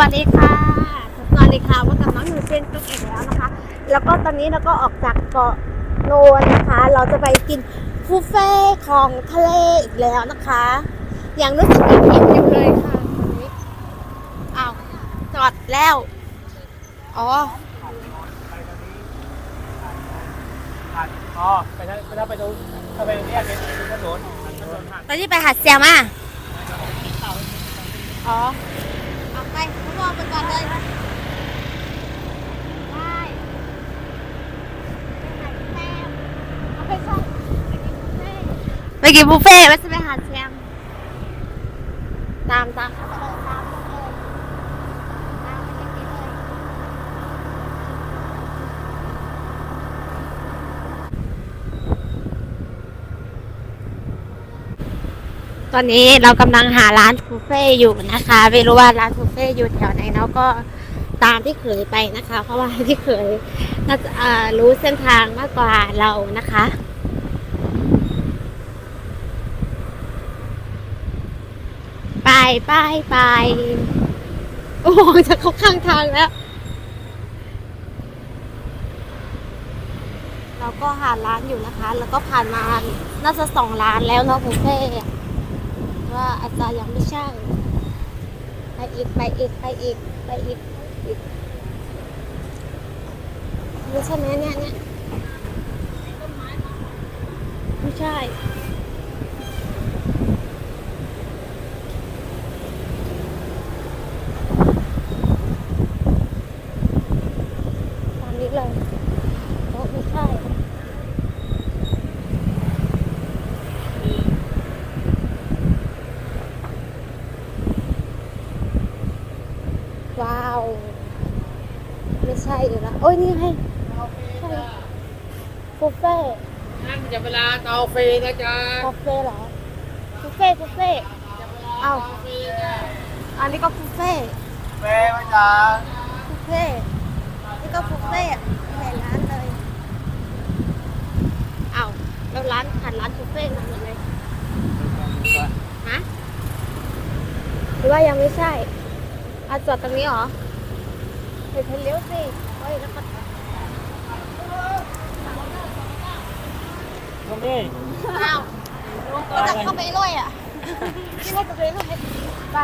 วัสดีค่ะ สวัสดีค่ะพบกับน้องหนูเจนตุ๊กเอกแล้วนะคะ แล้วก็ตอนนี้เราก็ออกจากเกาะโนนนะคะ เราจะไปกินบุฟเฟ่ต์ของทะเลอีกแล้วนะคะ ยังรู้สึกยังหิวอยู่เลยค่ะตอนนี้อ้าวจอดแล้ว อ๋ออ๋อไปทางไปทางไปตรงถ้าไปเนี่ยเป็นถนนถนนผ่านตอนนี้ไปหาดเซียมาอ๋อเอา ไปทดลองไปก่อนเลย ได้เอาไปส่งไปกินบุฟเฟ่ต์ไปกินบุฟเฟ่ต์ไม่ใช่ไปหาดเซียมตามตามค่ะาไปเลยตามเข้าไปเลยตามไปกินเลย ตอนนี้เรากำลังหาร้านบุฟเฟ่อยู่นะคะ ไม่รู้ว่าร้านบุฟเฟ่อยู่แถวไหนเนาะก็ตามที่เคยไปนะคะ เพราะว่าที่เคยน่าจะอ่ารู้เส้นทางมากกว่าเรานะคะไปไปไปโอ้โหจะเข้าข้างทางแล้ว เราก็หาร้านอยู่นะคะ แล้วก็ผ่านมาน่าจะสองร้านแล้วเนาะบุฟเฟ่ ว่าอาจารย์ยังไม่ช่างไปอีกไปอีกไปอีกไปอีกอีกไม่ใช่ไหมเนี่ยเนี่ยไม่ใช่ ตามนี้เลยโอ้ไม่ใช่ ว้าว ไม่ใช่อีกแล้วโอ้ยนี่ไงใช่บุฟเฟ่ต์ นั่นจะ เวลาเตาฟรีนะจ๊ะบุฟเฟ่ต์เหรอบุฟเฟ่ต์บุฟเฟ่ต์เอาอันนี้ก็บุฟเฟ่ต์เฟ่ไหมจ๊ะบุฟเฟ่ต์นี่ก็บุฟเฟ่ต์หลายร้านเลยเอาแล้วร้านหันร้านบุฟเฟ่ต์มาหมดเลยฮะหรือว่ายังไม่ใช่เอาจอดตรงนี้เหรอเดี๋ยวเธอเลี้ยวสิเฮ้ยแล้วก็ ตรงนี้อ้าวก็จะเข้าไปด้วยอะคิดว่าจะไปด้วยไป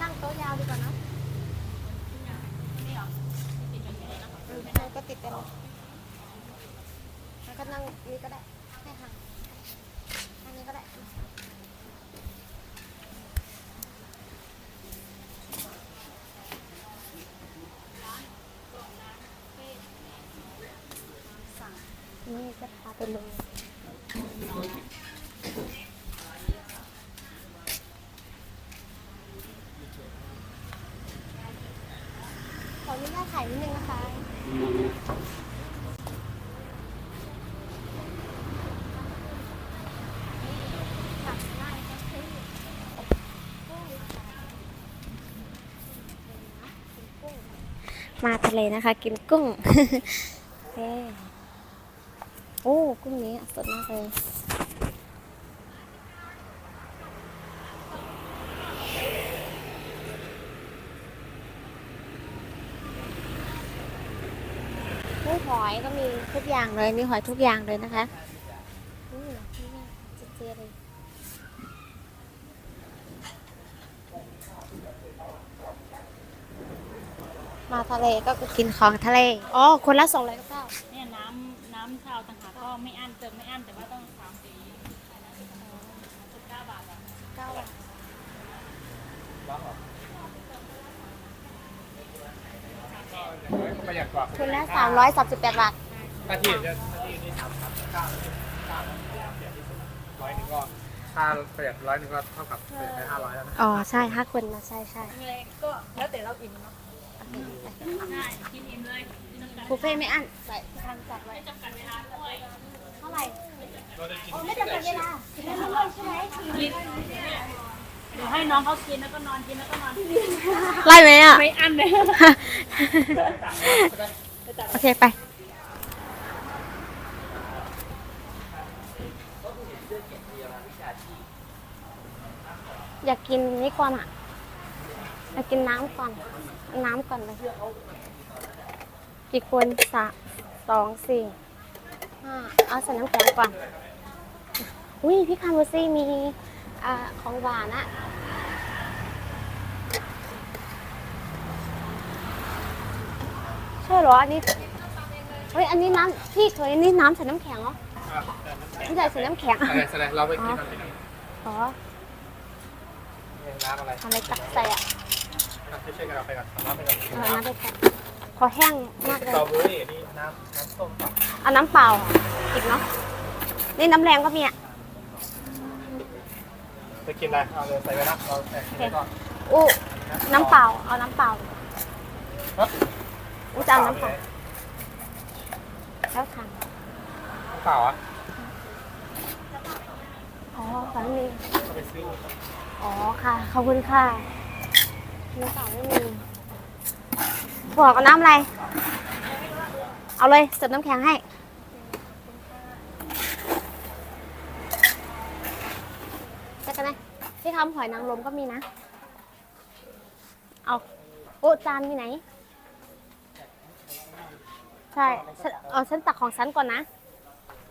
นั่งโต๊ะยาวดีกว่าเนอะอืมมันก็ติดกันแล้วก็นั่งนี่ก็ได้ ให้ห่างอันนี้ก็ได้ นี่จะพาไปลยขออนุญาตถ่ายนิดนึงนะคะมาทะเลนะคะ กินกุ้ง กุ้งนี้สดมากเลยกุ้งหอยก็มีทุกอย่างเลย มีหอยทุกอย่างเลยนะคะมนี่เจเลยมาทะเลก็กินของทะเล อ๋อ คนละสองร้อยเก้าเนี่ยน้ำน้ำชาวต่างหากก็ไม่อั้นเติมไม่อั้นแต่ว่าต้องสามปีสิบเก้าบาทอะ เก้าบาท ประหยัดกว่าคนละสามร้อยสามสิบแปดบาทนาทีจะนาทีนี่สามครับเก้าเก้าเสียที่สุดร้อยหนึงก็ค่าประหยัดร้อยหนึงก็เท่ากับเสียไปห้าร้อยแล้วนะอ๋อ ใช่ห้าคนนะใช่ใช่เลยก็แล้วแต่เราอิ่มเนาะใช่กินอิ่มเลยกินน้ำกันบุฟเฟ่ต์ไม่อั้นใส่ทางจัดไว้ ไม่จำกัดเวลาด้วยเท่าไหร่อ๋อไม่จำกัดเวลาไม่รู้เลยใช่ไหมกินรือให้น้องเขากินแล้วก็นอนกินแล้วก็นอนที่นี่ไล่ไหมอะ ไม่อั้นเลย โอเค ไป อยากกินนี่ก่อนอะ อยากกินน้ำก่อน น้ำก่อนเลย กี่คนสามสองสี่ห้าเอาใส่น้ำแข็งก่อน อุ้ยพี่คาร์โมซี่มีอ่าของหวานอะ ช่เหรออันนี้เฮ้ยอันนี้น้ำพี่เคยอันนี้น้ำใส่น้ำแข็งเหรอไม่ใช่ใส่น้ำแข็งอะไรแสดงเราไปกินกันเลยอ๋อน้ำอะไรทำอะไรตักใส่อะช่วยกันเอาไปก่อนน้ำไปก่อนเออน้ำไปใส่ขอแห้งมากเลสยตรอเบอรี่นี่น้ำน้ำส้มก่อนเอาน้ำเปล่าอีกเนาะนี่น้ำแรงก็มีอะจะกินอะไรเอาเลยใส่ไปนะเราแตกกินไปก่อนอู้น้ำเปล่าเอาน้ำเปล่า ฮะ อู้จะเอาน้ำเปล่าแล้วทานเปล่าอะอ๋อตอนนี้มีก็ไปซื้ออ๋อค่ะ ขอบคุณค่ะน้ำเปล่าไม่มีบอกเอาน้ำอะไร เอาเลยเสิร์ฟน้ำแข็งให้เจ๊กันนะพี่คำหอยนางรมก็มีนะ เอา โอ้จานมีไหน ใช่ฉันเอาฉันตักของฉันก่อนนะ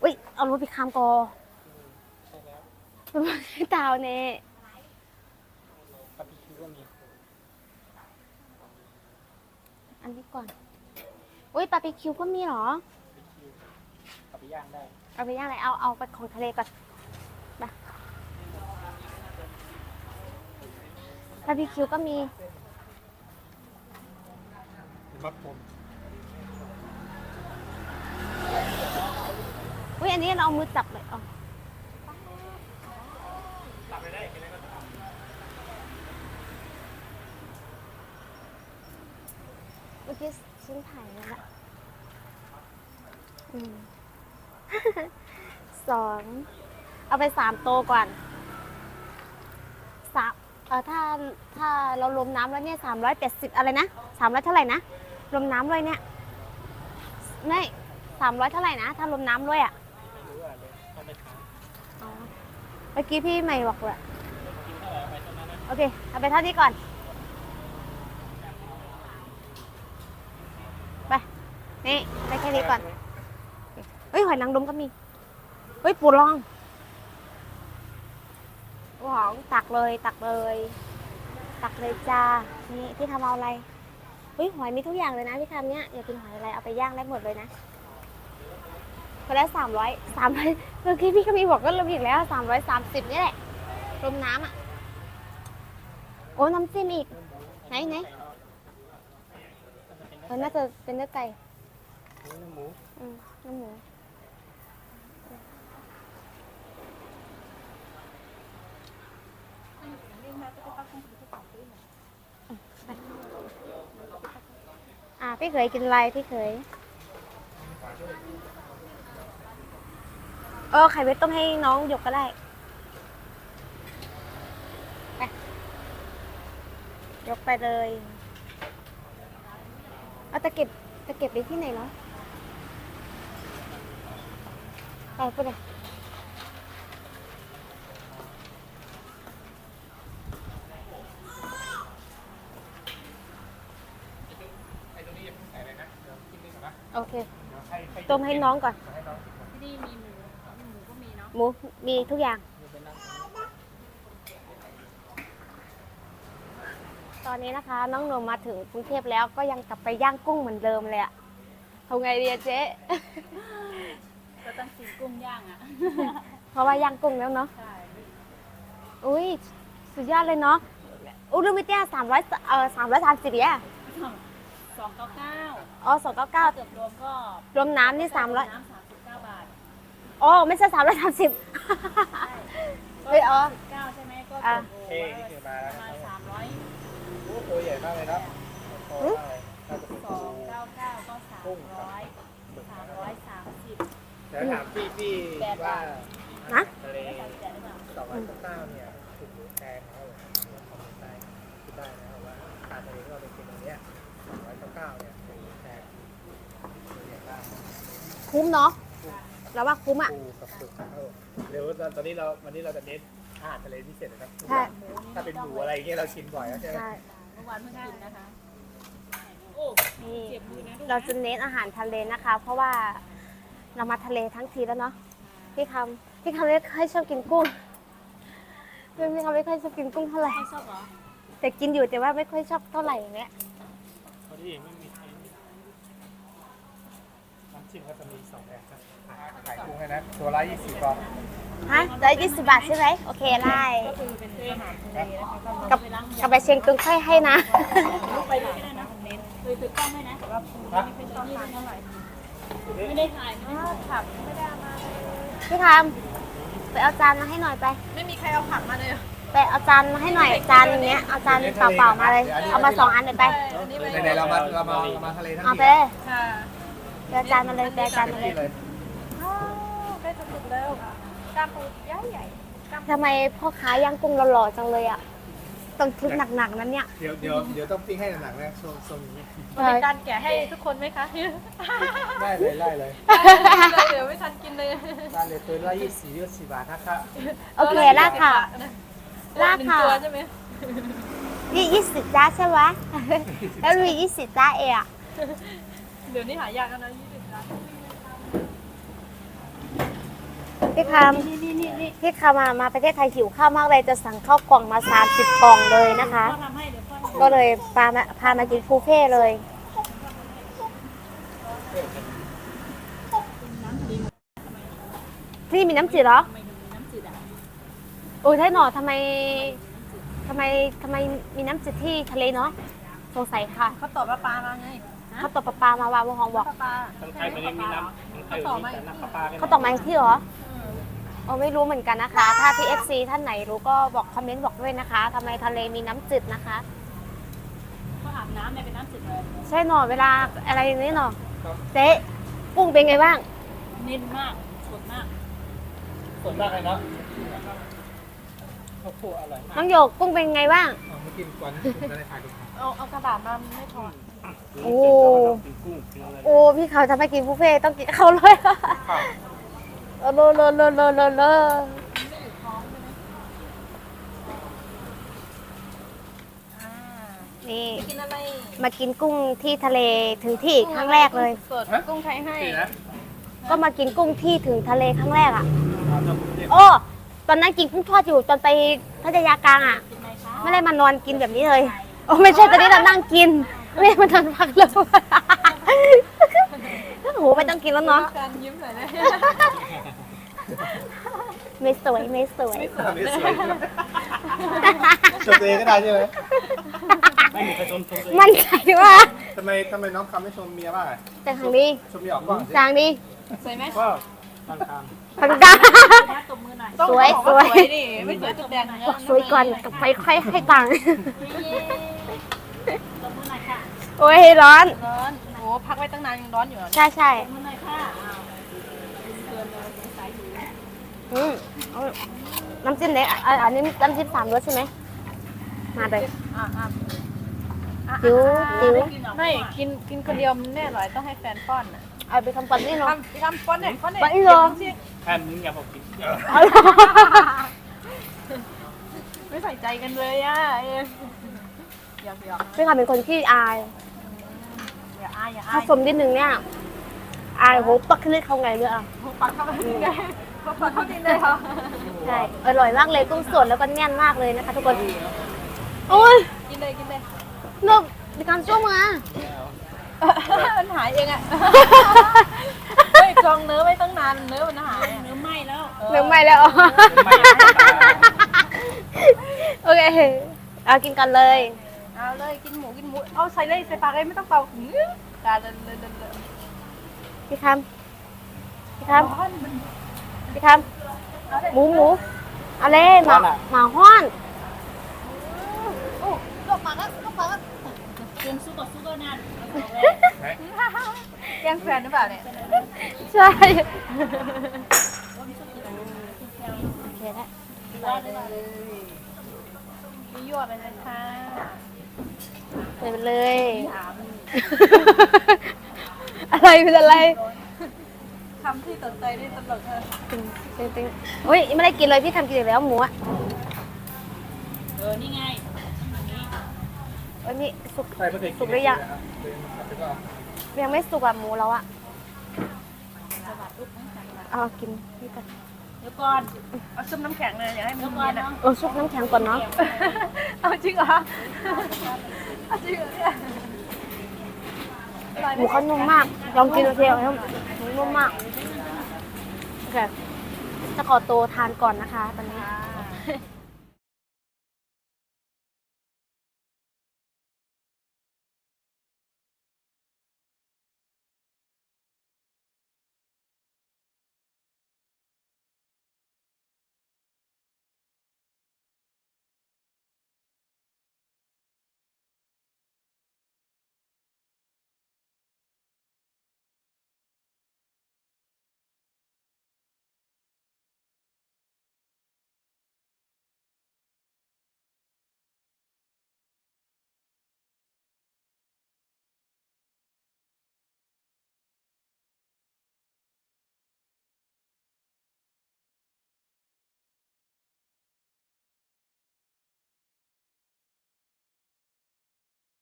อุ้ยเอารถพี่คำก่อนไม่ตาวเน่ปาร์บีคิวก็มีอันนี้ก่อนอุ้ยปลาปิคิวก็มีเหรอเอาไปย่างได้เอาไปย่างอะไรเอาเอาไปของทะเลก่อนไปบาร์บีคิวก็มีมะพร้าว ยอันนี้เราเอามือจับเลยเอาเมื่อกี้ฉันถ่ายแล้วละอืม สอง เอาไปสามโตก่อนสามเออถ้าถ้าเรารวมน้ำแล้วเนี่ยสามร้อยแปดสิบอะไรนะสามร้อยเท่าไหร่นะรวมน้ำเลยเนี่ยไม่สามร้อยเท่าไหร่นะ ถ้ารวมน้ำด้วยอะ รู้อะไรต้องไปถาม อ๋อเมื่อกี้พี่ใหม่บอกเลยกินเท่าไหร่เอาไปเท่านั้นนะโอเค เอาไปเท่านี้ก่อน ไป นี่ไปแค่นี้ก่อน เฮ้ย หอยนางรมก็มี เฮ้ย ปูรองหวองตักเลย ตักเลย ตักเลยจ้า นี่พี่ทำเอาอะไรเฮ้ย หอยมีทุกอย่างเลยนะพี่ทำเนี้ยอยากกินหอยอะไร เอาไปย่างได้หมดเลยนะ คนละสามร้อยสามร้อยเมื่อกี้พี่ก็มีบอกก็รวมอีกแล้วสามร้อยสามสิบนี่แหละรวมน้ำอะ โอ้น้ำจิ้มอีก ไหนไหนเออน่าจะเป็นเนื้อไก่น้ำหมูอืมน้ำหมูอะพี่เคยกินอะไรพี่เคย เออไข่เวทต้มให้น้องหยกก็ได้ไปยกไปเลยเอาตะเก็บตะเก็บไปที่ไหนเนาะไปไอ้ตรงนี้อย่าเลยโอเคต้มให้น้องก่อน ที่นี่มีหมูหมูก็มีเนาะ หมูมีทุกอย่างเดี๋ยวไปนั่งตอนนี้นะคะ น้องหนมมาถึงกรุงเทพแล้วก็ยังกลับไปย่างกุ้งเหมือนเดิมเลยอะทำไงดีอะเจ๊ ก็ต้องกินกุ้งย่างอะ เพราะว่าย่างกุ้งแล้วเนาะ ใช่ อุ้ยสุดยอดเลยเนาะอุ้ยลูกมิเตียสามร้อยเออสามร้อยสามสิบเนี่ยสองเก้าเก้าอ๋อสองเก้าเก้าเกือบรวมก็รวมน้ำนี่สามร้อยน้ำสามสิบเก้าบาท อ๋อไม่ใช่สามร้อยสามสิบ เฮ้ยอ๋อ เก้าใช่ไหมก็อะเกือบรวมเท่นี่คือมาปแล้วระนะมาณครับสามร้อยโอ้ตัวใหญ่มากเลยครับโตมากเลยน่าจะเป็นสปูองเก้าเก้าก็สามร้อยสามร้อยสามสิบเดี๋ยวถามพี่พี่ว่านะทะเลไม่ใส่แจกหรือเปล่าสองร้อยเก้าเนี่ยถูกหรือแพงเท่าไหร่ได้นะครับว่าอาหารทะเลที่เราไปกินตรงเนี้ยสองร้อยเก้าเก้าเนี่ยเป็นแพงตัวใหญ่ได้คุ้มเนาะ เราว่าคุ้มอะ ปูกับสุกครับเดี๋ยวตอนนี้เราวันนี้เราจะเน้นอาหารทะเลพิเศษนะครับ ใช่ ถ้าเป็นหมูอะไรอย่างเงี้ยเราชิมบ่อยแล้วใช่ไหมใช่ เมื่อวานเพิ่งกินนะคะ โอ้นี่เจ็บมือนะลูกเราจะเน้นอาหารทะเลนะคะ เพราะว่าเรามาทะเลทั้งทีแล้วเนาะพี่คำพี่คำไม่ค่อยชอบกินกุ้งพี่คำไม่ค่อยชอบกินกุ้งเท่าไหร่ไม่ชอบเหรอแต่กินอยู่แต่ว่าไม่ค่อยชอบเท่าไหร่อย่างเงี้ยพอดีไม่มีน้ำจิ้มก็จะมีสองแบบครับ ขายกุ้งให้นะตัวละยี่สิบก็ฮะร้อยยี่สิบบาทใช่ไหมโอเคไล่ก็คือเป็นอาหารทะเลนะคะก็กับไปล้างกับไปเชียงตุงค่อยให้นะลูกไปเลยก็ได้นะผมเน้นเคยซื้อกล้องให้นะแต่ว่าปูไม่เป็นต้องทานเท่าไหร่ไม่ได้ถ่ายไม่ได้ผักไม่ได้เอามาเลยพี่คำไปเอาจานมาให้หน่อยไป ไม่มีใครเอาผักมาเลยไปเอาจานมาให้หน่อยจานอย่างเงี้ยเอาจานเปล่าๆมาเลย เอามาสองอันเลยไปไหนๆเรามาเรามาเรามาทะเลทั้งเอาทีไปค่ะไปเอาจานมาเลยไปเอาจานมาเลย เลย ใกล้จะสุก แล้วกล้ามปูใหญ่ใหญ่ทำไมพ่อค้าย่างกุ้งหล่อๆจังเลยอะ ต้องทุบหนักๆนั้นเนี่ย เดี๋ยวเดี๋ยวเดี๋ยวต้องปิ้งให้หนักๆนะทรงทรงอย่างนี้มีการแกะให้ทุกคนไหมคะได้เลยได้เลยเดี๋ยวไม่ทันกินเลยได้เลยตัวละยี่สิบยี่สิบบาทนะครับโอเคลากค่ะลากค่ะหนึ่งตัวใช่ไหมยี่ยี่สิบจ้าใช่ไหมแล้วมียี่สิบจ้าเองอะเดี๋ยวนี้หายากแล้วนะยี่สิบล้าน พี่คำพี่คำมามาประเทศไทยหิวข้าวมากเลยจะสั่งข้าวกล่องมา30กล่องเลยนะคะพ่อทำให้เดี๋ยวพ่อทำก็เลยพามาพามากินฟูเฟ่ต์เลยนี่มีน้ำจืดเหรอทำไมถึงมีน้ำจืดอะโอ้ยไทยหนอทำไมทำไมทำไมมีน้ำจืดที่ทะเลเนาะสงสัยค่ะเขาตอบว่าปลามาไงเขาตกปลาปลามาวางบนห้องบอกปลาทางไทยมันยังมีน้ำทางไทยมันมีแต่น้ำปลาปลาเขาตกมาอีกที่เหรอ โอ้ไม่รู้เหมือนกันนะคะ ถ้าพี่ FC ท่านไหนรู้ก็บอกคอมเมนต์บอกด้วยนะคะทำไมทะเลมีน้ำจืดนะคะเขาอาบน้ำเนี่ยเป็นน้ำจืดเลยใช่หนอเวลาอะไรอย่างนี้หนอเจ๊กุ้งเป็นไงบ้าง เน้นมากสดมากสดมากเลยเนาะข้าวโพดอร่อยมากน้องโยกกุ้งเป็นไงบ้าง เอามากินก่อนนะผมจะได้ถ่ายดูเอาเอากระดาษมาไม่พอโอ้กินกุ้งกินอะไรโอ้พี่เขาจะไม่กินบุฟเฟ่ต์ต้องกินเขาเลย โลโลโลโลโลโลโลนี่ กินอะไรมากินกุ้งที่ทะเลถึงที่ครั้งแรกเลย สดกุ้งไทยให้นี่นะก็มากินกุ้งที่ถึงทะเลครั้งแรกอะ โอ้ตอนนั้นกินกุ้งทอดอยู่ตอนไปพัทยากลางอะ ไม่ได้มานอนกินแบบนี้เลย โอ้ไม่ใช่ตอนนี้เรานั่งกิน ไม่ได้มานอนพักเลยโอ้โหไม่ต้องกินแล้วเนาะยิ้มหน่อยเลย ไม่สวยไม่สวย ไม่สวยชมตัวเองก็ได้ใช่ไหมไม่มีใครชมชมตัวเองมั่นใจว่าทำไมทำไมน้องคำไม่ชมเมียบ้างอะแต่ทางนี้ชมเมียออกบ้างสิจางนี้สวยไหมก็ทางคทางกลางยัดตบมือหน่อยสวยสวย ดิไม่สวยจุดแดงบอกสวยก่อนกับไปค่อยให้ตังค์ตบมือหน่อยค่ะโอ้ยร้อน ร้อนโอ้พักไว้ตั้งนานยังร้อนอยู่อะใช่ใช่ตบมือหน่อยค่ะอ้าวเกินเลยสงสัยหิว อืมเอาน้ำจิ้มเล็กอะอันนี้น้ำจิ้มสามรสใช่ไหม มาเลยอะอะจิ๋วจิ๋ว ไม่กินกินคนเดียวมันไม่อร่อยต้องให้แฟนป้อนอะเอาไปทำปันนี่เนาะ ทำทำป้อนเนี่ยป้อนเนี่ยป้อนอีกเหรอำแทนมึงอย่าบอกกินเอาล่ะไม่ใส่ใจกันเลยอะเออหยอกหยอกพี่ค่ะเป็นคนที่อาย อย่าอายอย่าอาถ้ายสมนิดนึงเนี่ย อายโหปักขึ้นเลยเขาไงเลยอะปักเข้าไปไง ปักเข้าดินเลยเหรอใช่อร่อยมากเลยกุ้งสดแล้วก็แน่นมากเลยนะคะทุกคนโอ้ยกินเลยกินเลยลูกมีการจ้วงมามันหายเองอะเฮ้ยจองเนื้อไว้ตั้งนานเนื้อมันหายเนื้อไหม้แล้วเรื่องใหม่แล้วโอเคเอากินกันเลย เอาเลยกินหมูกินหมูเอาใส่เลยใส่ปากเลยไม่ต้องเป่าหือตาเดินเดินเดินเดินพี่คำพี่คำ พี่คำหมูหมูเอาเลยหมาหมาห้อนกินซุปกับซุปก็นานแกงแฟนหรือเปล่าเนี่ย ใช่โอเคแล้วยอดเลยมียวดเลยนะคะใส่ไปเลย อะไรเป็นอะไรคำที่ตกใจนี่ตลกเลยตึงตึงตึงอุ้ยยังไม่ได้กินเลยพี่ทำกินอยู่แล้วหมูอะเออ นี่ไงอย่างนี้เอ้ยนี่สุกใครไม่เคยกินสุกหรือยังนะครับแล้วก็ยังไม่สุกอะหมูเราอะสวัสดีทั้งสามเอากินนี่ก่อนเดี๋ยวก่อน เอาซุปน้ำแข็งเลยอย่าให้มันก่อนนะเออซุปน้ำแข็งก่อนเนาะเอาจริงเหรอเอาจริงเหรอเนี่ยหมูเขานุ่มมาก ลองกินดูเทียวหมูนุ่มมาก ค่ะจะขอตัวทานก่อนนะคะ ตอนนี้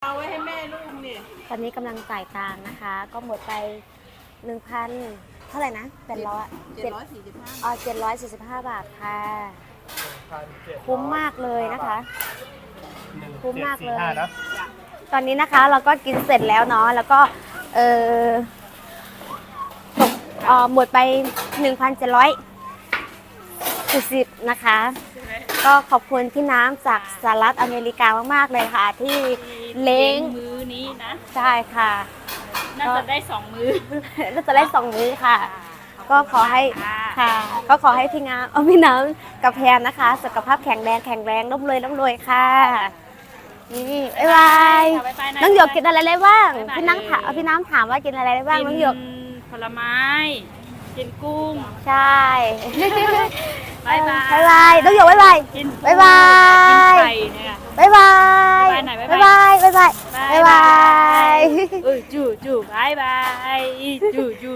เอาไว้ให้แม่ลูกเนี่ยตอนนี้กำลังจ่ายตังค์นะคะ ก็หมดไปหนึ่งพันเท่าไหร่นะแปดร้อยเจ็ดร้อยสี่สิบห้าอ๋อเจ็ดร้อยสี่สิบห้าบาทค่ะพันเจ็ดคุ้มมากเลยนะคะหนึ่งคุ้มมากเลยจ็ดสี่ห้านะตอนนี้นะคะเราก็กินเสร็จแล้วเนาะแล้วก็เออตกเอ่อหมดไป 1,740นะคะ ก็ขอบคุณพี่น้ำจากสหรัฐอเมริกามาก ๆ เลยค่ะที่ เล้งมือนี้นะใช่ค่ะ น่าจะได้สองมือน่าจะได้สองมื้อค่ะ ก็ขอให้ค่ะ ก็ขอให้พี่งามเอาพี่น้ำกับแพนนะคะ สุขภาพแข็งแรงแข็งแรงร่ำรวยร่ำรวยค่ะนี่บ๊ายบายค่ะบ๊ายบายนะน้องหยกกินอะไรได้บ้างบ๊ายบายพี่นั่งถามเอาพี่น้ำถามว่ากินอะไรได้บ้างน้องหยกกิผลไม้กินกุ้ง ใช่ บ๊ายบายบ๊ายบายน้องหยกบ๊ายบายกินบ๊ายบายกินไข่เนี่ยบ๊ายบายบ๊ายบายหน่อยบ๊าบ๊ายยบาบายยบ๊ายบายบ๊ายบ๊ายบาบายยเออจู่จู่บายบายจู่จู่